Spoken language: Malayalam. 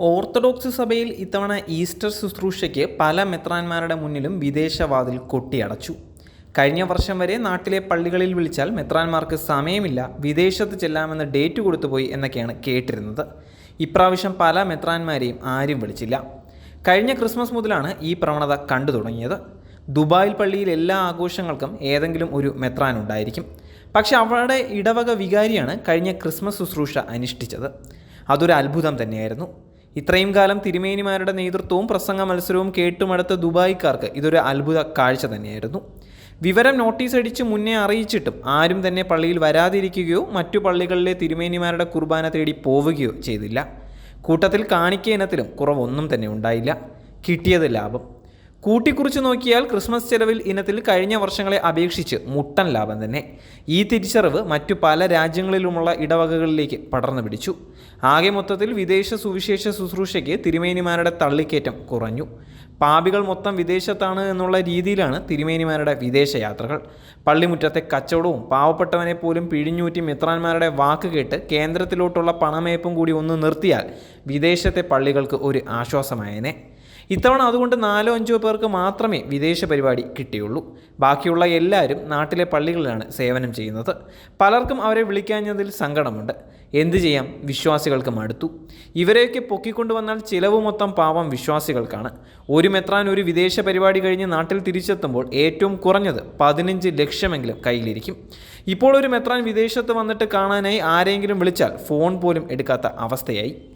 ഓർത്തഡോക്സ് സഭയിൽ ഇത്തവണ ഈസ്റ്റർ ശുശ്രൂഷയ്ക്ക് പല മെത്രാന്മാരുടെ മുന്നിലും വിദേശവാതിൽ കൊട്ടിയടച്ചു. കഴിഞ്ഞ വർഷം വരെ നാട്ടിലെ പള്ളികളിൽ വിളിച്ചാൽ മെത്രാന്മാർക്ക് സമയമില്ല വിദേശത്ത് ചെല്ലാമെന്ന് ഡേറ്റ് കൊടുത്തുപോയി എന്നൊക്കെയാണ് കേട്ടിരുന്നത്. ഇപ്രാവശ്യം പല മെത്രാന്മാരെയും ആരും വിളിച്ചില്ല. കഴിഞ്ഞ ക്രിസ്മസ് മുതലാണ് ഈ പ്രവണത കണ്ടു തുടങ്ങിയത്. ദുബായിൽ പള്ളിയിൽ എല്ലാ ആഘോഷങ്ങൾക്കും ഏതെങ്കിലും ഒരു മെത്രാൻ ഉണ്ടായിരിക്കും. പക്ഷേ അവരുടെ ഇടവക വികാരിയാണ് കഴിഞ്ഞ ക്രിസ്മസ് ശുശ്രൂഷ അനുഷ്ഠിച്ചത്. അതൊരു അത്ഭുതം തന്നെയായിരുന്നു. ഇത്രയും കാലം തിരുമേനിമാരുടെ നേതൃത്വവും പ്രസംഗ മത്സരവും കേട്ടുമടുത്ത ദുബായിക്കാർക്ക് ഇതൊരു അത്ഭുത കാഴ്ച തന്നെയായിരുന്നു. വിവരം നോട്ടീസ് അടിച്ച് മുന്നേ അറിയിച്ചിട്ടും ആരും തന്നെ പള്ളിയിൽ വരാതിരിക്കുകയോ മറ്റു പള്ളികളിലെ തിരുമേനിമാരുടെ കുർബാന തേടി പോവുകയോ ചെയ്തില്ല. കൂട്ടത്തിൽ കാണിക്ക ഇനത്തിലും കുറവൊന്നും തന്നെ ഉണ്ടായില്ല. കിട്ടിയത് ലാഭം. കൂട്ടിക്കുറിച്ച് നോക്കിയാൽ ക്രിസ്മസ് ചെലവിൽ ഇനത്തിൽ കഴിഞ്ഞ വർഷങ്ങളെ അപേക്ഷിച്ച് മുട്ടൻ ലാഭം തന്നെ. ഈ തിരിച്ചറിവ് മറ്റു പല രാജ്യങ്ങളിലുമുള്ള ഇടവകകളിലേക്ക് പടർന്നു പിടിച്ചു. ആകെ മൊത്തത്തിൽ വിദേശ സുവിശേഷ ശുശ്രൂഷയ്ക്ക് തിരുമേനിമാരുടെ തള്ളിക്കയറ്റം കുറഞ്ഞു. പാപികൾ മൊത്തം വിദേശത്താണ് എന്നുള്ള രീതിയിലാണ് തിരുമേനിമാരുടെ വിദേശയാത്രകൾ പള്ളിമുറ്റത്തെ കച്ചവടവും പാവപ്പെട്ടവനെ പോലും പിഴിഞ്ഞൂറ്റി മിത്രാന്മാരുടെ വാക്ക് കേട്ട് കേന്ദ്രത്തിലോട്ടുള്ള പണമേപ്പും കൂടി ഒന്ന് നിർത്തിയാൽ വിദേശത്തെ പള്ളികൾക്ക് ഒരു ആശ്വാസമായേനെ. ഇത്തവണ അതുകൊണ്ട് നാലോ അഞ്ചോ പേർക്ക് മാത്രമേ വിദേശ പരിപാടി കിട്ടിയുള്ളൂ. ബാക്കിയുള്ള എല്ലാവരും നാട്ടിലെ പള്ളികളിലാണ് സേവനം ചെയ്യുന്നത്. പലർക്കും അവരെ വിളിക്കാഞ്ഞതിൽ സങ്കടമുണ്ട്. എന്തു ചെയ്യാം? വിശ്വാസികൾക്ക് മടുത്തു. ഇവരെയൊക്കെ പൊക്കിക്കൊണ്ടുവന്നാൽ ചിലവ് മൊത്തം പാവം വിശ്വാസികൾക്കാണ്. ഒരു മെത്രാൻ ഒരു വിദേശ പരിപാടി കഴിഞ്ഞ് നാട്ടിൽ തിരിച്ചെത്തുമ്പോൾ ഏറ്റവും കുറഞ്ഞത് പതിനഞ്ച് ലക്ഷമെങ്കിലും കയ്യിലിരിക്കും. ഇപ്പോൾ ഒരു മെത്രാൻ വിദേശത്ത് വന്നിട്ട് കാണാനായി ആരെങ്കിലും വിളിച്ചാൽ ഫോൺ പോലും എടുക്കാത്ത അവസ്ഥയായി.